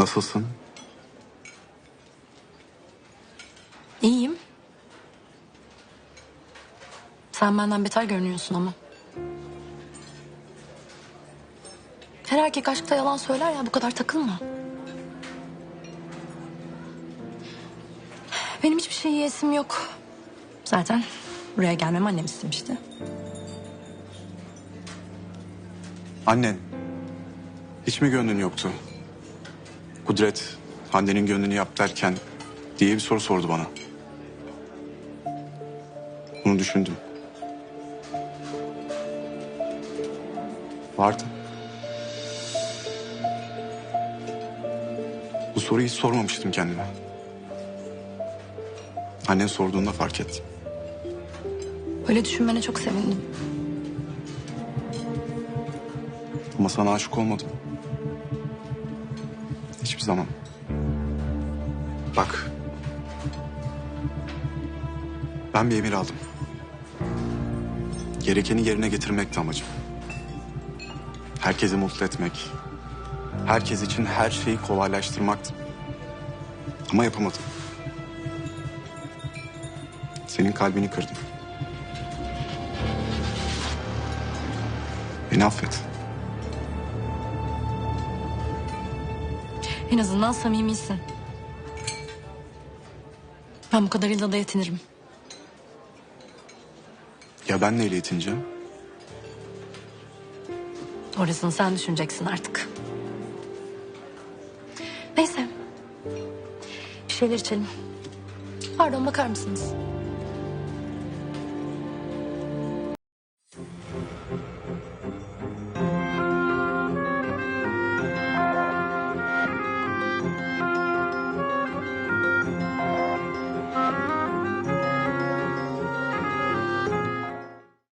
Nasılsın? İyiyim. Sen benden beter görünüyorsun ama. Her erkek aşkta yalan söyler ya bu kadar takılma. Benim hiçbir şey yiyesim yok. Zaten buraya gelmemi annem istemişti. Annen. Hiç mi gönlün yoktu? Kudret, Hande'nin gönlünü yap derken diye bir soru sordu bana. Bunu düşündüm. Vardı. Bu soruyu hiç sormamıştım kendime. Annen sorduğunda fark ettim. Böyle düşünmene çok sevindim. Ama sana aşık olmadım. Zaman. Bak. Ben bir emir aldım. Gerekeni yerine getirmekti amacım. Herkesi mutlu etmek. Herkes için her şeyi kolaylaştırmaktı. Ama yapamadım. Senin kalbini kırdım. Beni affet. En azından samimisin. Ben bu kadarıyla da yetinirim. Ya ben neyle yetineceğim? Orasını sen düşüneceksin artık. Neyse. Bir şeyler içelim. Pardon bakar mısınız?